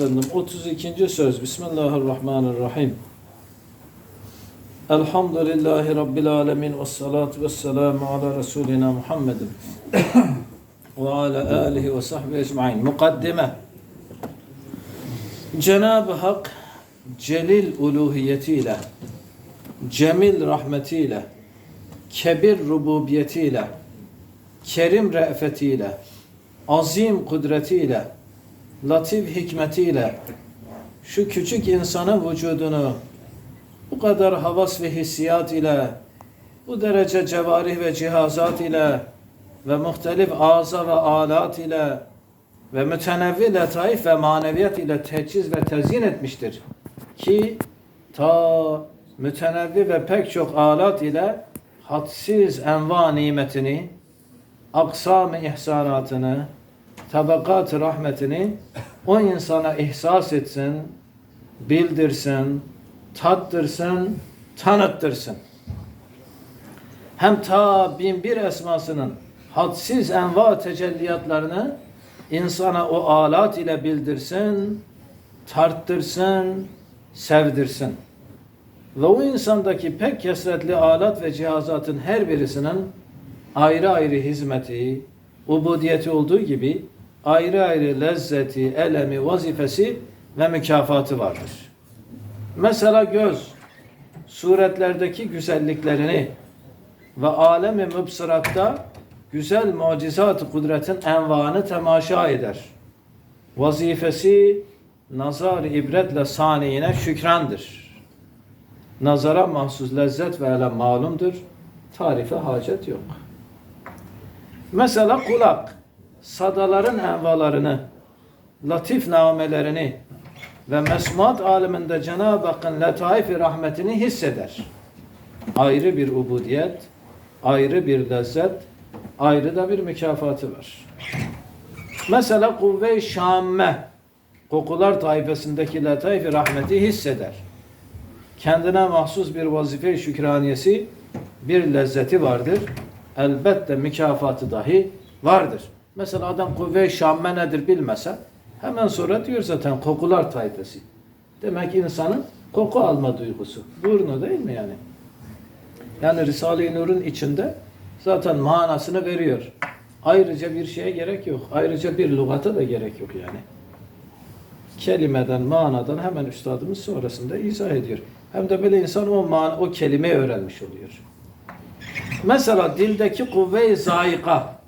Efendim 32. söz Bismillahirrahmanirrahim. Elhamdülillahi Rabbil alemin ve salatu ve selamu ala Resulina Muhammedin ve ala alihi ve sahbihi ecmain. Mukaddime. Cenab-ı Hak celil uluhiyetiyle, cemil rahmetiyle, kebir rububiyetiyle, kerim re'fetiyle, azim kudretiyle, latif hikmetiyle şu küçük insanın vücudunu bu kadar havas ve hissiyat ile bu derece cevarih ve cihazat ile ve muhtelif ağza ve alat ile ve mütenevvi letaif ve maneviyat ile teçhiz ve tezyin etmiştir. Ki ta mütenevvi ve pek çok alat ile hadsiz enva nimetini, aksam-ı ihsanatını, tabakat rahmetini o insana ihsas etsin, bildirsin, tattırsın, tanıttırsın. Hem ta bin bir esmasının hadsiz enva tecelliyatlarını insana o alat ile bildirsin, tarttırsın, sevdirsin. Ve o insandaki pek kesretli alat ve cihazatın her birisinin ayrı ayrı hizmeti, ubudiyeti olduğu gibi ayrı ayrı lezzeti, elemi, vazifesi ve mükafatı vardır. Mesela göz, suretlerdeki güzelliklerini ve alemi mübsıratta güzel mucizat kudretin envanı temaşa eder. Vazifesi nazar ibretle saniyine şükrandır. Nazara mahsus lezzet ve elem malumdur. Tarife hacet yok. Mesela kulak, sadaların envalarını, latif namelerini ve mesmuat aleminde Cenab-ı Hakk'ın letaif-i rahmetini hisseder. Ayrı bir ubudiyet, ayrı bir lezzet, ayrı da bir mükafatı var. Mesela kuvve-i şamme, kokular taifesindeki letaif-i rahmeti hisseder. Kendine mahsus bir vazife-i şükraniyesi, bir lezzeti vardır. Elbette mükafatı dahi vardır. Mesela adam kuvve-i şamme nedir bilmese hemen sonra diyor zaten kokular tayfesi. Demek insanın koku alma duygusu. Burnu değil mi yani? Yani Risale-i Nur'un içinde zaten manasını veriyor. Ayrıca bir şeye gerek yok. Ayrıca bir lügata da gerek yok yani. Kelimeden, manadan hemen üstadımız sonrasında izah ediyor. Hem de böyle insan o man o kelimeyi öğrenmiş oluyor. Mesela dildeki kuvve-i zayika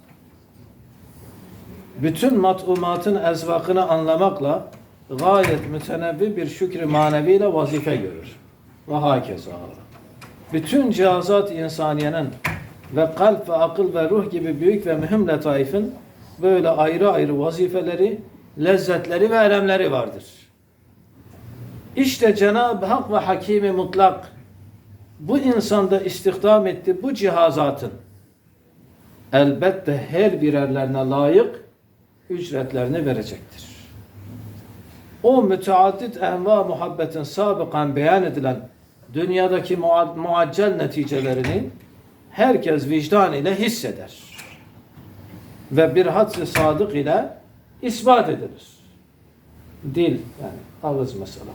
bütün matumatın ezvakını anlamakla gayet mütenevvi bir şükrü maneviyle vazife görür. Ve hakeza. Bütün cihazat insaniyenin ve kalp ve akıl ve ruh gibi büyük ve mühim letaifin böyle ayrı ayrı vazifeleri, lezzetleri ve elemleri vardır. İşte Cenab-ı Hak ve Hakimi mutlak bu insanda istihdam etti bu cihazatın elbette her birerlerine layık ücretlerini verecektir. O müteaddit enva muhabbetin sabıkan beyan edilen dünyadaki mua- muaccel neticelerini herkes vicdan ile hisseder. Ve bir hadsi sadık ile ispat edilir. Dil yani ağız mesela.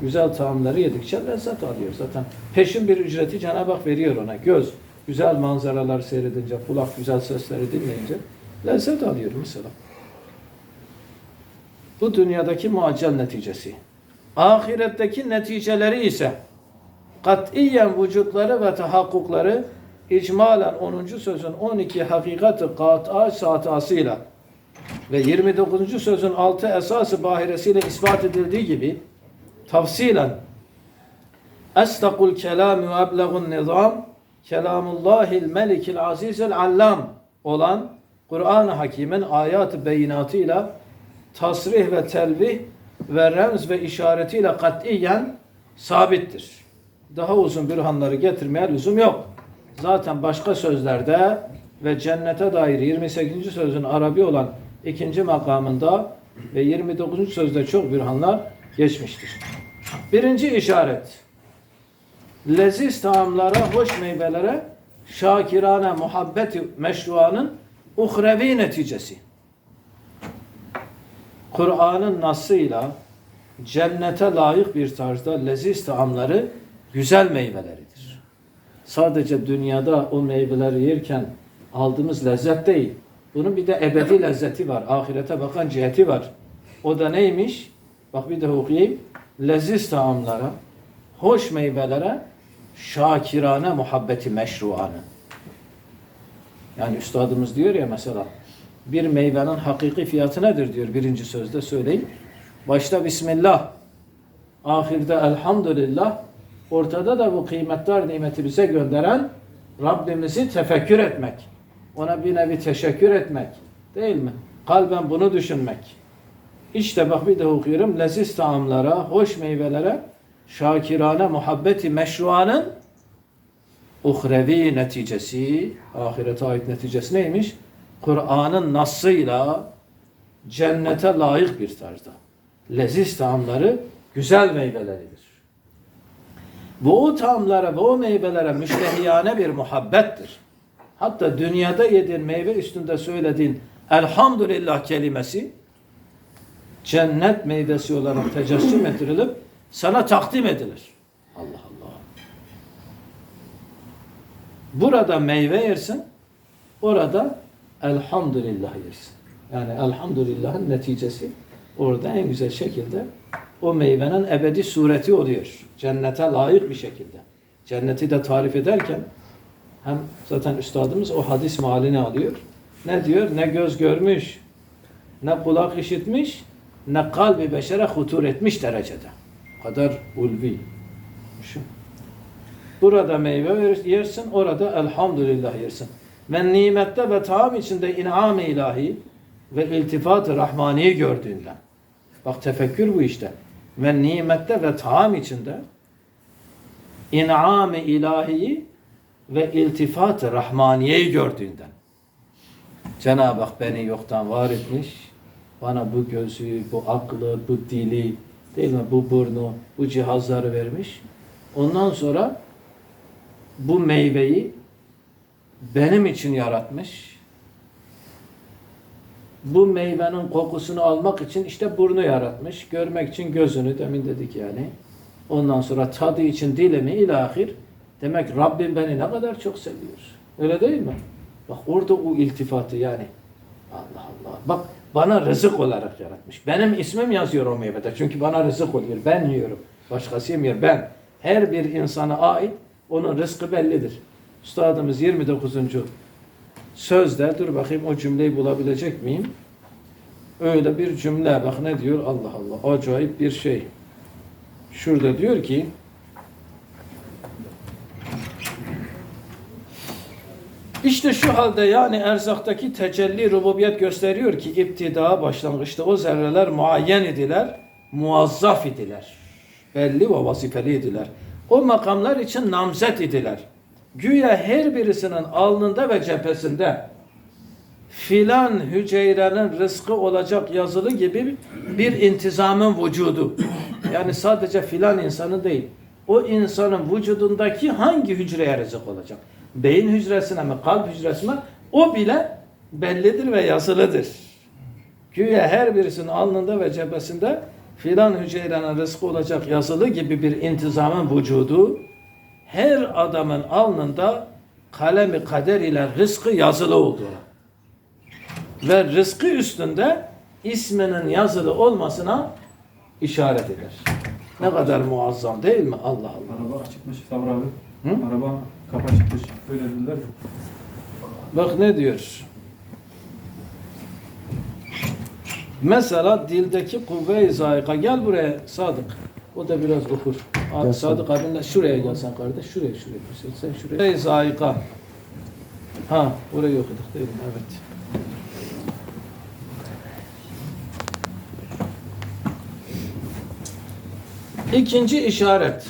Güzel taamları yedikçe lezzet alıyor zaten. Peşin bir ücreti Cenab-ı Hak veriyor ona. Göz güzel manzaralar seyredince, kulak güzel sesleri dinleyince lezzet alıyor mesela. Bu dünyadaki muaccel neticesi. Ahiretteki neticeleri ise katiyen vücutları ve tahakkukları icmalen 10. sözün 12 hakikati kat'a satasıyla ve 29. sözün 6 esası bahiresiyle ispat edildiği gibi tafsilen Estakul kelam ve eblegun nizam kelamullahil melikil azizil allam olan Kur'an-ı Hakim'in ayat-ı beyinatıyla tasrih ve telvih ve remz ve işaretiyle katiyen sabittir. Daha uzun bürhanları getirmeye lüzum yok. Zaten başka sözlerde ve cennete dair 28. sözün Arabi olan ikinci makamında ve 29. sözde çok bürhanlar geçmiştir. Birinci işaret. Leziz taamlara, hoş meyvelere şakirane muhabbeti meşruanın uhrevi neticesi. Kur'an'ın nasıyla cennete layık bir tarzda leziz taamları güzel meyveleridir. Sadece dünyada o meyveleri yerken aldığımız lezzet değil. Bunun bir de ebedi lezzeti var. Ahirete bakan ciheti var. O da neymiş? Bak bir de okuyayım. Leziz taamlara, hoş meyvelere, şakirane muhabbeti meşruanı. Yani üstadımız diyor ya mesela bir meyvenin hakiki fiyatı nedir diyor birinci sözde söyleyeyim. Başta Bismillah, ahirde Elhamdülillah, ortada da bu kıymetli nimeti bize gönderen Rabbimizi tefekkür etmek. Ona bir nevi teşekkür etmek. Değil mi? Kalben bunu düşünmek. İşte bak bir de okuyorum. Leziz taamlara, hoş meyvelere, şakirane muhabbeti meşruanın uhrevi neticesi, ahirete ait neticesi neymiş? Kur'an'ın nassıyla cennete layık bir tarzda. Leziz taamları güzel meyveleridir. Bu o taamlara ve o meyvelere müştehiyane bir muhabbettir. Hatta dünyada yediğin meyve üstünde söylediğin elhamdülillah kelimesi cennet meyvesi olarak tecessüm ettirilip sana takdim edilir. Allah Allah. Burada meyve yersin, orada elhamdülillah yersin. Yani elhamdülillahın neticesi orada en güzel şekilde o meyvenin ebedi sureti oluyor. Cennete layık bir şekilde. Cenneti de tarif ederken hem zaten üstadımız o hadis malini alıyor. Ne diyor? Ne göz görmüş, ne kulak işitmiş, ne kalbi beşere hutur etmiş derecede. O kadar ulvi. Burada meyve yersin, orada elhamdülillah yersin. Ve nimette ve taam içinde inam ilahi ve iltifat-ı rahmaniyi gördüğünden. Bak tefekkür bu işte. Ve nimette ve taam içinde inam ilahiyi ve iltifat-ı rahmaniyeyi gördüğünden. Cenab-ı Hak beni yoktan var etmiş. Bana bu gözü, bu aklı, bu dili, değil mi? Bu burnu, bu cihazları vermiş. Ondan sonra bu meyveyi benim için yaratmış. Bu meyvenin kokusunu almak için işte burnu yaratmış. Görmek için gözünü demin dedik yani. Ondan sonra tadı için dilimi ilahir. Demek Rabbim beni ne kadar çok seviyor. Öyle değil mi? Bak orada o iltifatı yani. Allah Allah. Bak bana rızık olarak yaratmış. Benim ismim yazıyor o meyvede. Çünkü bana rızık oluyor. Ben yiyorum. Başkası yemiyor. Ben. Her bir insana ait onun rızkı bellidir. Üstadımız 29. sözde dur bakayım o cümleyi bulabilecek miyim? Öyle bir cümle bak ne diyor Allah Allah acayip bir şey. Şurada diyor ki İşte şu halde yani erzaktaki tecelli rububiyet gösteriyor ki iptida başlangıçta o zerreler muayyen idiler, muazzaf idiler. Belli ve vazifeli idiler. O makamlar için namzet idiler. Güya her birisinin alnında ve cephesinde filan hücrenin rızkı olacak yazılı gibi bir intizamın vücudu. Yani sadece filan insanı değil. O insanın vücudundaki hangi hücreye rızık olacak? Beyin hücresine mi, kalp hücresine? O bile bellidir ve yazılıdır. Güya her birisinin alnında ve cephesinde filan hücrenin rızkı olacak yazılı gibi bir intizamın vücudu her adamın alnında kalemi kader ile rızkı yazılı olduğuna ve rızkı üstünde isminin yazılı olmasına işaret eder. Ne kadar muazzam değil mi? Allah Allah. Araba çıkmış Sabri abi. Hı? Araba kapı çıkmış. Öyle dediler ya. Bak ne diyor? Mesela dildeki kuvve-i zayika. Gel buraya Sadık. O da biraz okur. Abi, Gel Sadık abin de şuraya gelsen kardeş. Şuraya şuraya. Sen, şuraya. Kuvve-i zayika. Ha orayı okuduk değil mi? Evet. İkinci işaret.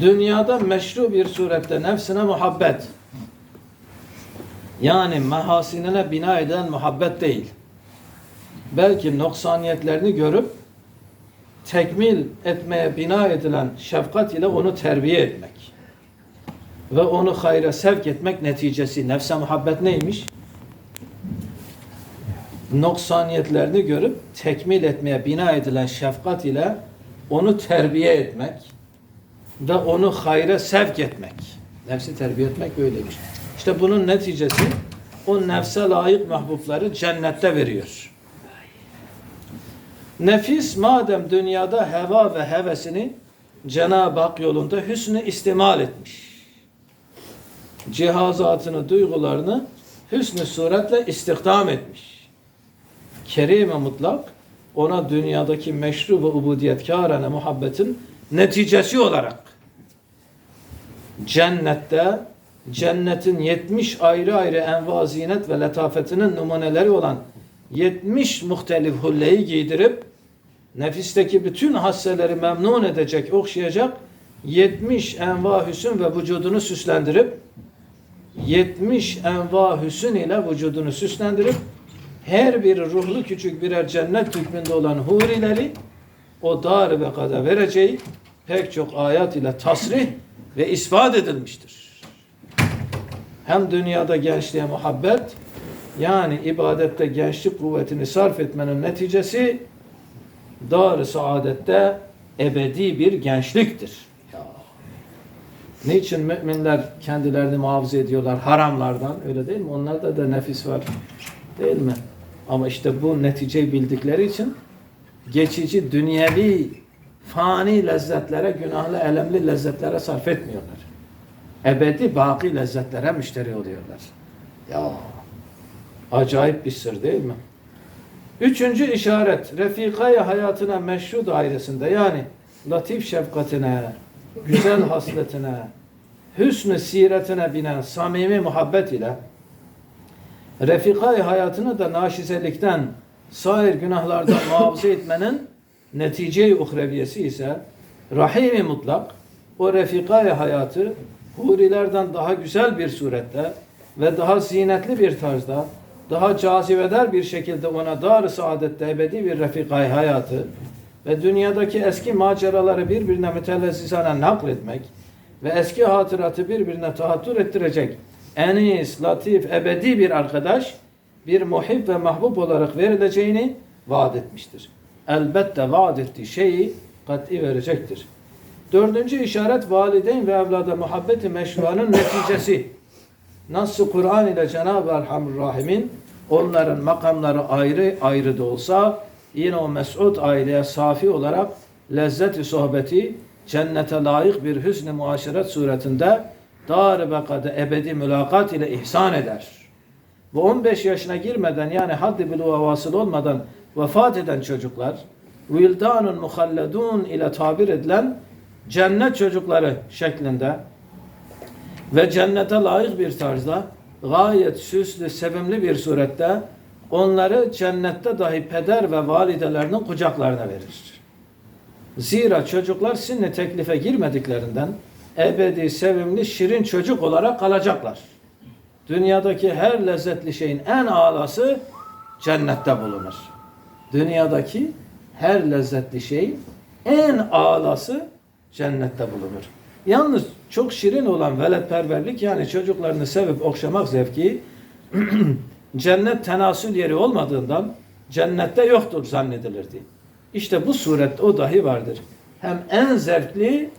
Dünyada meşru bir surette nefsine muhabbet. Yani mehasinine bina edilen muhabbet değil. Belki noksaniyetlerini görüp tekmil etmeye bina edilen şefkat ile onu terbiye etmek. Ve onu hayra sevk etmek neticesi. Nefse muhabbet neymiş? noksaniyetlerini görüp tekmil etmeye bina edilen şefkat ile onu terbiye etmek ve onu hayra sevk etmek. Nefsi terbiye etmek böyleymiş. İşte bunun neticesi o nefse layık mahbubları cennette veriyor. Nefis madem dünyada heva ve hevesini Cenab-ı Hak yolunda hüsnü istimal etmiş. Cihazatını, duygularını hüsnü suretle istihdam etmiş. Kerim-i mutlak ona dünyadaki meşru ve ubudiyetkârane muhabbetin neticesi olarak cennette cennetin 70 ayrı ayrı enva zinet ve letafetinin numuneleri olan 70 muhtelif hulleyi giydirip nefisteki bütün hasseleri memnun edecek, okşayacak 70 enva hüsün ve vücudunu süslendirip 70 enva hüsün ile vücudunu süslendirip her bir ruhlu küçük birer cennet hükmünde olan hurileri o dar ve kada vereceği pek çok ayet ile tasrih ve ispat edilmiştir. Hem dünyada gençliğe muhabbet yani ibadette gençlik kuvvetini sarf etmenin neticesi dar-ı saadette ebedi bir gençliktir. Ya. Niçin müminler kendilerini muhafaza ediyorlar haramlardan öyle değil mi? Onlarda da nefis var değil mi? Ama işte bu neticeyi bildikleri için geçici dünyevi fani lezzetlere, günahlı, elemli lezzetlere sarf etmiyorlar. Ebedi baki lezzetlere müşteri oluyorlar. Ya acayip bir sır değil mi? Üçüncü işaret, refikaya hayatına meşru dairesinde yani latif şefkatine, güzel hasletine, hüsnü siretine binen samimi muhabbet ile refikay hayatını da naşizelikten, sair günahlardan muhafaza etmenin netice-i uhreviyesi ise rahim-i mutlak o refikay hayatı hurilerden daha güzel bir surette ve daha zinetli bir tarzda daha cazibeder bir şekilde ona dar-ı saadette ebedi bir refikay hayatı ve dünyadaki eski maceraları birbirine mütellezzizane nakletmek ve eski hatıratı birbirine tahattür ettirecek enis, latif, ebedi bir arkadaş bir muhib ve mahbub olarak verileceğini vaat etmiştir. Elbette vaat ettiği şeyi kat'i verecektir. Dördüncü işaret valideyn ve evlada muhabbeti meşruanın neticesi. Nasıl Kur'an ile Cenab-ı Rahim'in onların makamları ayrı ayrı da olsa yine o mes'ud aileye safi olarak lezzet-i sohbeti cennete layık bir hüsn-i muaşeret suretinde dar bekada ebedi mülakat ile ihsan eder. Ve 15 yaşına girmeden yani haddi buluğa vasıl olmadan vefat eden çocuklar vildanun muhalledun ile tabir edilen cennet çocukları şeklinde ve cennete layık bir tarzda gayet süslü, sevimli bir surette onları cennette dahi peder ve validelerinin kucaklarına verir. Zira çocuklar sinne teklife girmediklerinden ebedi, sevimli, şirin çocuk olarak kalacaklar. Dünyadaki her lezzetli şeyin en alası cennette bulunur. Dünyadaki her lezzetli şeyin en alası cennette bulunur. Yalnız çok şirin olan veletperverlik yani çocuklarını sevip okşamak zevki cennet tenasül yeri olmadığından cennette yoktur zannedilirdi. İşte bu surette o dahi vardır. Hem en zevkli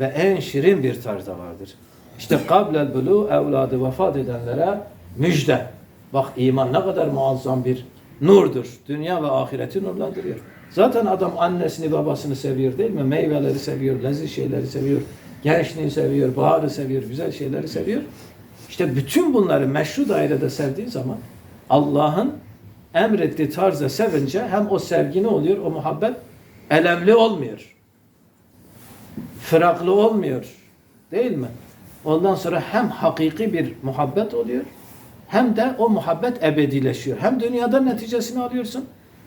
ve en şirin bir tarzda vardır. İşte kablel bulu evladı vefat edenlere müjde. Bak iman ne kadar muazzam bir nurdur. Dünya ve ahireti nurlandırıyor. Zaten adam annesini babasını seviyor değil mi? Meyveleri seviyor, leziz şeyleri seviyor. Gençliği seviyor, baharı seviyor, güzel şeyleri seviyor. İşte bütün bunları meşru dairede sevdiği zaman Allah'ın emrettiği tarzda sevince hem o sevgi ne oluyor? O muhabbet elemli olmuyor. Fıraklı olmuyor. Değil mi? Ondan sonra hem hakiki bir muhabbet oluyor hem de o muhabbet ebedileşiyor. Hem dünyada neticesini alıyorsun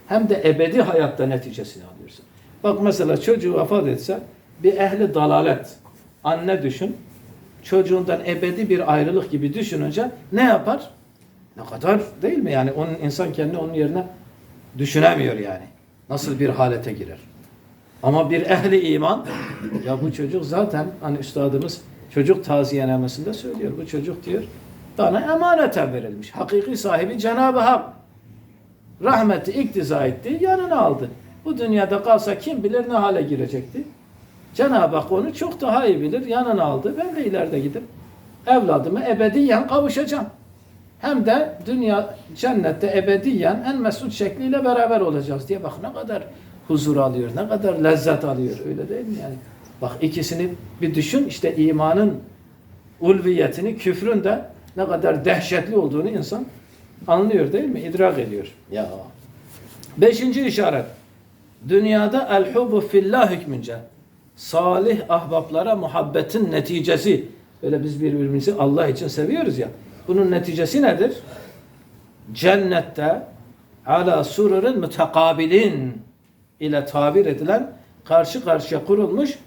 hem de ebedi hayatta neticesini alıyorsun. Bak mesela çocuğu vefat etse bir ehli dalalet anne düşün çocuğundan ebedi bir ayrılık gibi düşününce ne yapar? Ne kadar değil mi? Yani onun insan kendini onun yerine düşünemiyor yani. Nasıl bir halete girer. Ama bir ehli iman ya bu çocuk zaten hani üstadımız çocuk taziyenamesinde söylüyor. Bu çocuk diyor bana emaneten verilmiş. Hakiki sahibi Cenab-ı Hak. Rahmeti iktiza etti, yanına aldı. Bu dünyada kalsa kim bilir ne hale girecekti. Cenab-ı Hak onu çok daha iyi bilir, yanına aldı. Ben de ileride gidip evladıma ebediyen kavuşacağım. Hem de dünya cennette ebediyen en mesut şekliyle beraber olacağız diye bak ne kadar huzur alıyor, ne kadar lezzet alıyor öyle değil mi yani? Bak ikisini bir düşün işte imanın ulviyetini, küfrün de ne kadar dehşetli olduğunu insan anlıyor değil mi? İdrak ediyor. Ya. Beşinci işaret. Dünyada el hubu fillah hükmünce salih ahbaplara muhabbetin neticesi. Böyle biz birbirimizi Allah için seviyoruz ya. Bunun neticesi nedir? Cennette ala sururin mutekabilin ile tabir edilen karşı karşıya kurulmuş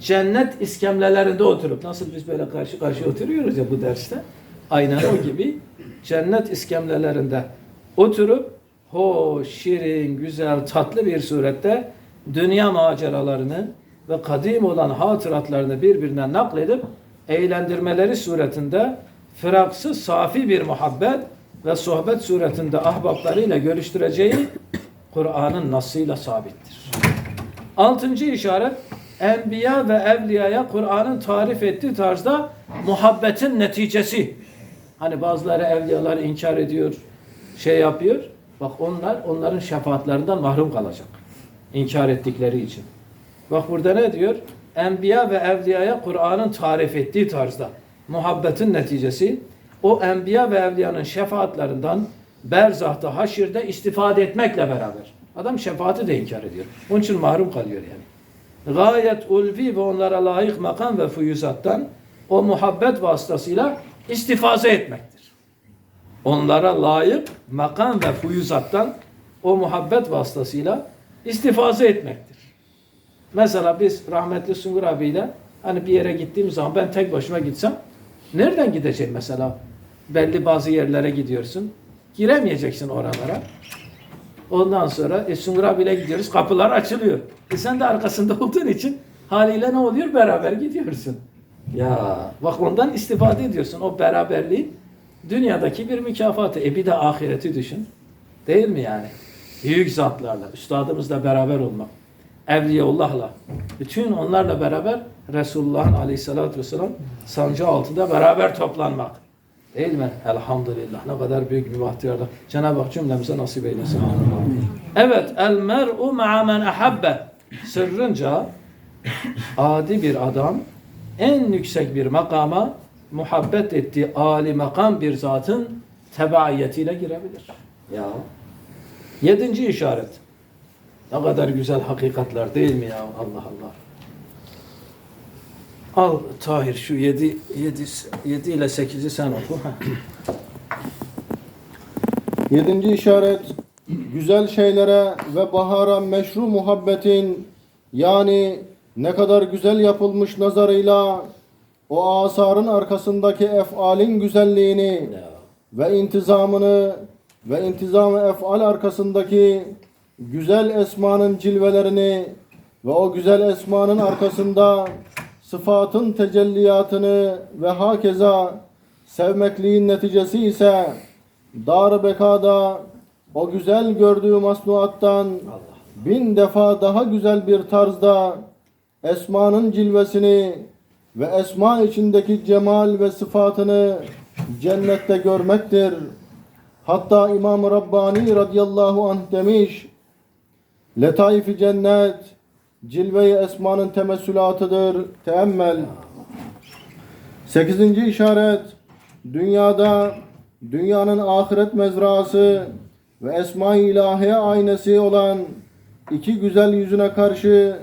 cennet iskemlelerinde oturup nasıl biz böyle karşı karşıya oturuyoruz ya bu derste aynen o gibi cennet iskemlelerinde oturup hoş, şirin, güzel, tatlı bir surette dünya maceralarını ve kadim olan hatıratlarını birbirine nakledip eğlendirmeleri suretinde firaksız safi bir muhabbet ve sohbet suretinde ahbaplarıyla görüştüreceği Kur'an'ın nasıyla sabittir. Altıncı işaret Enbiya ve evliyaya Kur'an'ın tarif ettiği tarzda muhabbetin neticesi. Hani bazıları evliyaları inkar ediyor, şey yapıyor. Bak onlar onların şefaatlerinden mahrum kalacak. İnkar ettikleri için. Bak burada ne diyor? Enbiya ve evliyaya Kur'an'ın tarif ettiği tarzda muhabbetin neticesi o enbiya ve evliyanın şefaatlerinden berzahta, haşirde istifade etmekle beraber. Adam şefaati de inkar ediyor. Onun için mahrum kalıyor yani. Gayet ulvi ve onlara layık makam ve füyüzattan o muhabbet vasıtasıyla istifaze etmektir. Onlara layık makam ve füyüzattan o muhabbet vasıtasıyla istifaze etmektir. Mesela biz rahmetli Sungur abiyle hani bir yere gittiğim zaman ben tek başıma gitsem nereden gideceğim mesela? Belli bazı yerlere gidiyorsun. Giremeyeceksin oralara. Ondan sonra e, Sungur abiyle gidiyoruz. Kapılar açılıyor. E sen de arkasında olduğun için haliyle ne oluyor? Beraber gidiyorsun. Ya bak ondan istifade ediyorsun. O beraberliğin dünyadaki bir mükafatı. E bir de ahireti düşün. Değil mi yani? Büyük zatlarla, üstadımızla beraber olmak. Evliyaullah'la, bütün onlarla beraber Resulullah'ın aleyhissalatü vesselam sancı altında beraber toplanmak. Değil mi? Elhamdülillah. Ne kadar büyük bir bahtiyarda. Cenab-ı Hak cümlemize nasip eylesin. Evet. El mer'u ma'a men ahabbe. Sırrınca adi bir adam en yüksek bir makama muhabbet ettiği ali makam bir zatın tebaiyetiyle girebilir. Ya. Yedinci işaret. Ne kadar güzel hakikatler değil mi ya? Allah Allah. Al Tahir şu yedi, yedi, yedi ile sekizi sen oku. Yedinci işaret, güzel şeylere ve bahara meşru muhabbetin yani ne kadar güzel yapılmış nazarıyla o asarın arkasındaki efalin güzelliğini ve intizamını ve intizam-ı efal arkasındaki güzel esmanın cilvelerini ve o güzel esmanın arkasında sıfatın tecelliyatını ve hakeza sevmekliğin neticesi ise dar bekada o güzel gördüğü masnuattan bin defa daha güzel bir tarzda esmanın cilvesini ve esma içindeki cemal ve sıfatını cennette görmektir. Hatta İmam Rabbani radıyallahu anh demiş, Letaif-i cennet, cilve-i esmanın temessülatıdır. Teemmel. Sekizinci işaret, dünyada dünyanın ahiret mezrası ve esma-i ilahiye aynesi olan iki güzel yüzüne karşı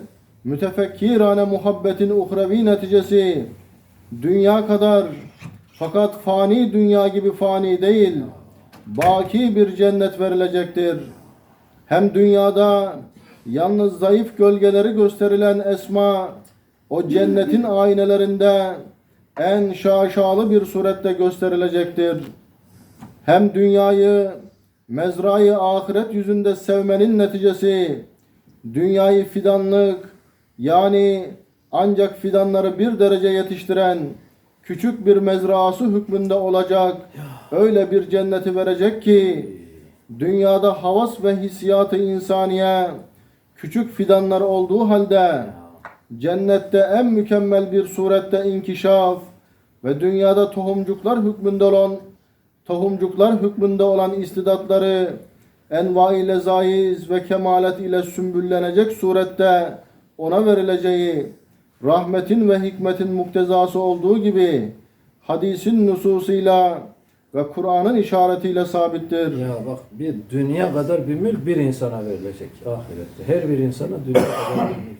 mütefekkirane muhabbetin uhrevi neticesi dünya kadar fakat fani dünya gibi fani değil baki bir cennet verilecektir. Hem dünyada yalnız zayıf gölgeleri gösterilen esma o cennetin aynelerinde en şaşalı bir surette gösterilecektir. Hem dünyayı mezrayı ahiret yüzünde sevmenin neticesi dünyayı fidanlık yani ancak fidanları bir derece yetiştiren küçük bir mezrası hükmünde olacak öyle bir cenneti verecek ki dünyada havas ve hissiyatı insaniye küçük fidanlar olduğu halde cennette en mükemmel bir surette inkişaf ve dünyada tohumcuklar hükmünde olan tohumcuklar hükmünde olan istidatları enva ile zaiz ve kemalet ile sümbüllenecek surette ona verileceği rahmetin ve hikmetin muktezası olduğu gibi hadisin nususuyla ve Kur'an'ın işaretiyle sabittir. Ya bak bir dünya kadar bir mülk bir insana verilecek ahirette. Her bir insana dünya kadar bir mülk.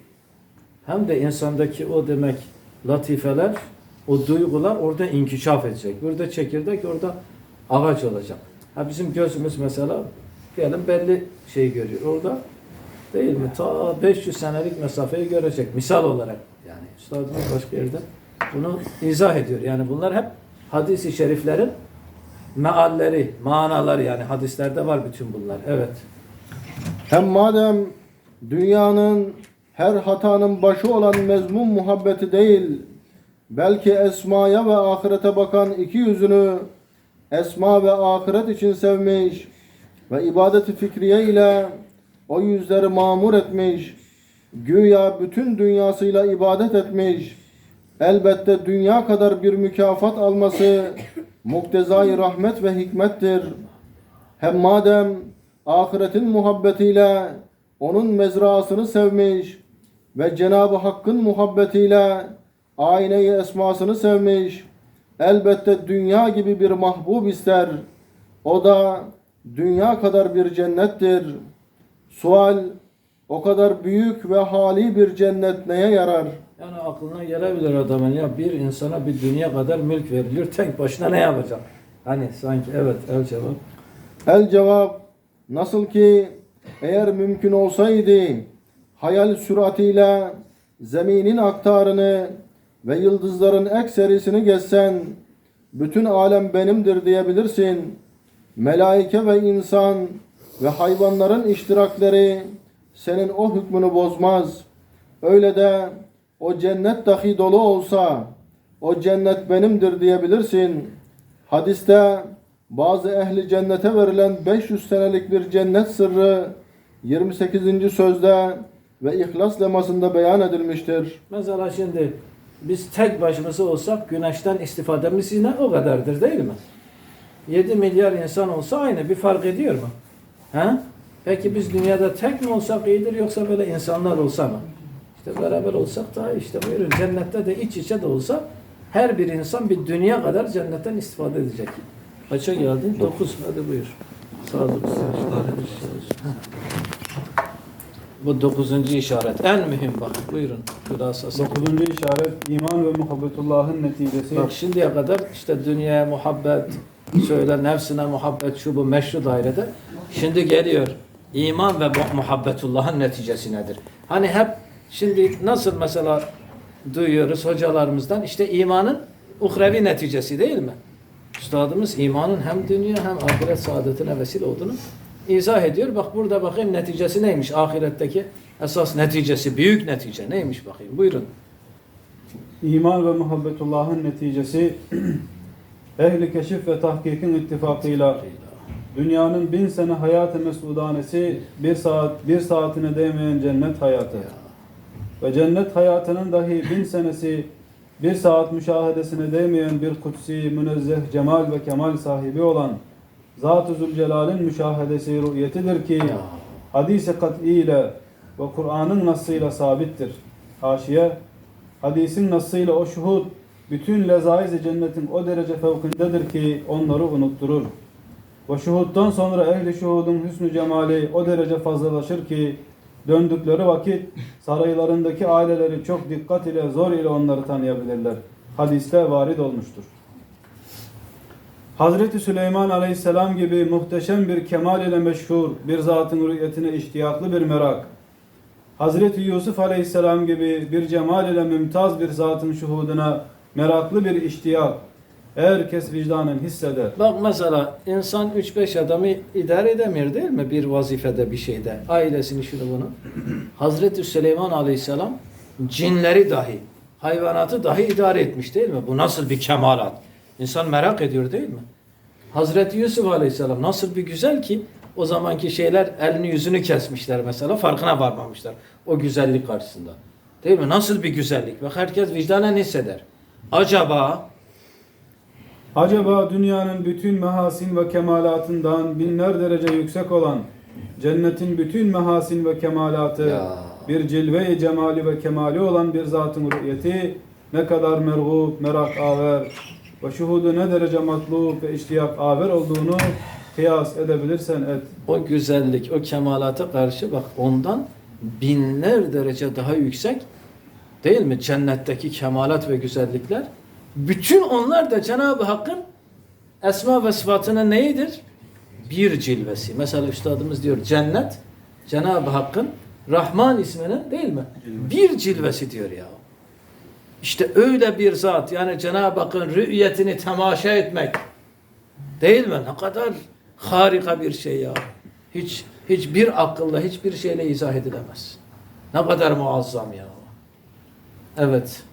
Hem de insandaki o demek latifeler, o duygular orada inkişaf edecek. Burada çekirdek, orada ağaç olacak. Ha bizim gözümüz mesela diyelim belli şey görüyor. Orada değil mi? Ta 500 senelik mesafeyi görecek. Misal olarak yani üstadımız başka yerde bunu izah ediyor. Yani bunlar hep hadis-i şeriflerin mealleri, manaları yani hadislerde var bütün bunlar. Evet. Hem madem dünyanın her hatanın başı olan mezmum muhabbeti değil, belki esmaya ve ahirete bakan iki yüzünü esma ve ahiret için sevmiş ve ibadeti fikriye ile o yüzleri mamur etmiş, güya bütün dünyasıyla ibadet etmiş, elbette dünya kadar bir mükafat alması muktezai rahmet ve hikmettir. Hem madem ahiretin muhabbetiyle onun mezrasını sevmiş ve Cenab-ı Hakk'ın muhabbetiyle ayneyi esmasını sevmiş, elbette dünya gibi bir mahbub ister. O da dünya kadar bir cennettir. Sual, o kadar büyük ve hali bir cennet neye yarar? Yani aklına gelebilir adamın ya bir insana bir dünya kadar mülk veriliyor tek başına ne yapacak? Hani sanki evet el cevap. El cevap nasıl ki eğer mümkün olsaydı hayal süratiyle zeminin aktarını ve yıldızların ekserisini gezsen bütün alem benimdir diyebilirsin. Melaike ve insan ve hayvanların iştirakleri senin o hükmünü bozmaz. Öyle de o cennet dahi dolu olsa o cennet benimdir diyebilirsin. Hadiste bazı ehli cennete verilen 500 senelik bir cennet sırrı 28. sözde ve İhlas lemasında beyan edilmiştir. Mesela şimdi biz tek başımıza olsak güneşten istifademiz yine o kadardır değil mi? 7 milyar insan olsa aynı bir fark ediyor mu? He? Peki biz dünyada tek mi olsak iyidir yoksa böyle insanlar olsa mı? İşte beraber olsak daha işte buyurun cennette de iç içe de olsa her bir insan bir dünya kadar cennetten istifade edecek. Kaça geldin? 9. Hadi buyur. Sağlık. Bu dokuzuncu işaret. En mühim bak. Buyurun. Hülasası. Dokuzuncu işaret iman ve muhabbetullahın neticesi. Bak şimdiye kadar işte dünyaya muhabbet, şöyle nefsine muhabbet şu bu meşru dairede. Şimdi geliyor iman ve mu- muhabbetullahın neticesi nedir? Hani hep şimdi nasıl mesela duyuyoruz hocalarımızdan işte imanın uhrevi neticesi değil mi? Üstadımız imanın hem dünya hem ahiret saadetine vesile olduğunu izah ediyor. Bak burada bakayım neticesi neymiş? Ahiretteki esas neticesi, büyük netice neymiş bakayım? Buyurun. İman ve muhabbetullahın neticesi ehli keşif ve tahkikin ittifakıyla dünyanın bin sene hayat-ı mesudanesi bir saat bir saatine değmeyen cennet hayatı ve cennet hayatının dahi bin senesi bir saat müşahedesine değmeyen bir kutsi, münezzeh, cemal ve kemal sahibi olan Zat-ı Zülcelal'in müşahedesi rü'yetidir ki hadis-i kat'i ile ve Kur'an'ın nasıyla sabittir. Haşiye, hadisin nasıyla o şuhud bütün lezaiz-i cennetin o derece fevkindedir ki onları unutturur. Ve şuhuddan sonra ehli şuhudun hüsnü cemali o derece fazlalaşır ki döndükleri vakit saraylarındaki aileleri çok dikkat ile zor ile onları tanıyabilirler. Hadiste varid olmuştur. Hazreti Süleyman Aleyhisselam gibi muhteşem bir kemal ile meşhur bir zatın rüyetine iştiyaklı bir merak. Hazreti Yusuf Aleyhisselam gibi bir cemal ile mümtaz bir zatın şuhuduna meraklı bir iştiyak. Herkes vicdanen hisseder. Bak mesela insan 3-5 adamı idare edemiyor değil mi bir vazifede bir şeyde ailesini şunu bunu. Hazreti Süleyman Aleyhisselam cinleri dahi hayvanatı dahi idare etmiş değil mi? Bu nasıl bir kemalat? İnsan merak ediyor değil mi? Hazreti Yusuf Aleyhisselam nasıl bir güzel ki O zamanki şeyler elini yüzünü kesmişler mesela farkına varmamışlar o güzellik karşısında. Değil mi? Nasıl bir güzellik? Bak herkes vicdanen hisseder. Acaba Acaba dünyanın bütün mehasin ve kemalatından binler derece yüksek olan cennetin bütün mehasin ve kemalatı Ya. bir cilve-i cemali ve kemali olan bir zatın rü'yeti ne kadar mergub, merak aver ve şuhudu ne derece matlub ve iştiyak aver olduğunu kıyas edebilirsen et. o güzellik, o kemalata karşı bak ondan binler derece daha yüksek değil mi? Cennetteki kemalat ve güzellikler. Bütün onlar da Cenab-ı Hakk'ın esma ve sıfatının neyidir? Bir cilvesi. Mesela üstadımız diyor cennet Cenab-ı Hakk'ın Rahman isminin değil mi? Bir cilvesi diyor ya. İşte öyle bir zat yani Cenab-ı Hakk'ın rü'yetini temaşa etmek değil mi? Ne kadar harika bir şey ya. Hiç hiçbir akılla hiçbir şeyle izah edilemez. Ne kadar muazzam ya. Evet.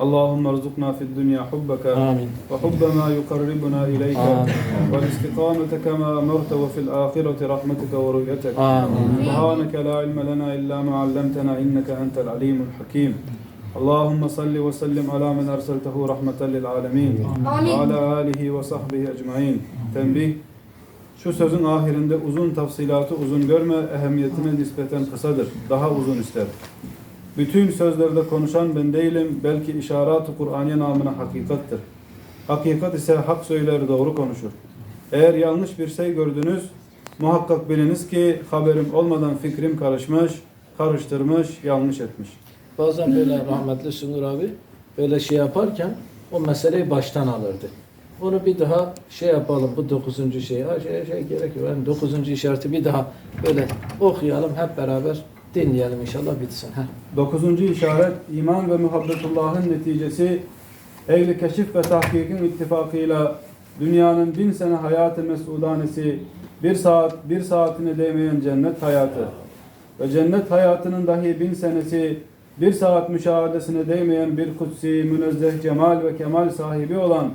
اللهم ارزقنا في الدنيا حبك آمين. وحب ما يقربنا إليك آمين. والاستقامة كما أمرت وفي الآخرة رحمتك ورؤيتك سبحانك لا علم لنا إلا ما علمتنا إنك أنت العليم الحكيم اللهم صل وسلم على من أرسلته رحمة للعالمين وعلى آله وصحبه أجمعين تنبيه Şu sözün ahirinde uzun tafsilatı uzun görme, ehemmiyetine nispeten kısadır. Daha uzun ister. Bütün sözlerde konuşan ben değilim, belki işaret-ı Kur'aniye namına hakikattir. Hakikat ise hak söyler, doğru konuşur. Eğer yanlış bir şey gördünüz, muhakkak biliniz ki haberim olmadan fikrim karışmış, karıştırmış, yanlış etmiş. Bazen böyle rahmetli Sungur abi böyle şey yaparken o meseleyi baştan alırdı. Onu bir daha şey yapalım bu dokuzuncu şey. Ha şey, şey gerek. Yani dokuzuncu işareti bir daha böyle okuyalım hep beraber dinleyelim inşallah bitsin. Heh. Dokuzuncu işaret, iman ve muhabbetullahın neticesi, ehli keşif ve tahkikin ittifakıyla dünyanın bin sene hayatı mesudanesi, bir saat, bir saatine değmeyen cennet hayatı ve cennet hayatının dahi bin senesi, bir saat müşahadesine değmeyen bir kutsi, münezzeh cemal ve kemal sahibi olan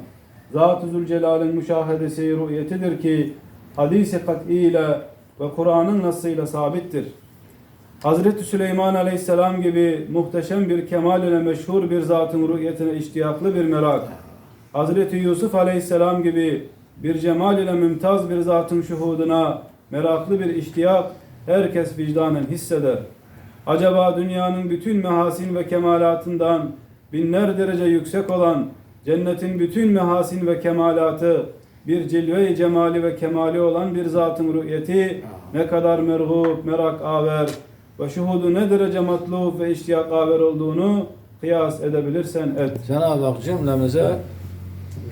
Zat-ı Zülcelal'in müşahedesi, rü'yetidir ki hadis-i kat'i ile ve Kur'an'ın nasıyla sabittir. Hazreti Süleyman Aleyhisselam gibi muhteşem bir kemal ile meşhur bir zatın rü'yetine iştiyaklı bir merak. Hazreti Yusuf Aleyhisselam gibi bir cemal ile mümtaz bir zatın şuhuduna meraklı bir iştiyak herkes vicdanen hisseder. Acaba dünyanın bütün mehasin ve kemalatından binler derece yüksek olan cennetin bütün mehasin ve kemalatı bir cilve-i cemali ve kemali olan bir zatın rü'yeti ne kadar merhub, merak aver ve şuhudu ne derece matlub ve iştiyak aver olduğunu kıyas edebilirsen et. Cenab-ı Hak cümlemize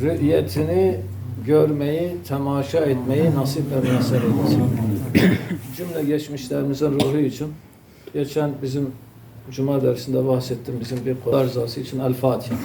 rü'yetini görmeyi, temaşa etmeyi nasip ve müyesser eylesin. Cümle geçmişlerimizin ruhu için geçen bizim Cuma dersinde bahsettim bizim bir kul için El Fatiha.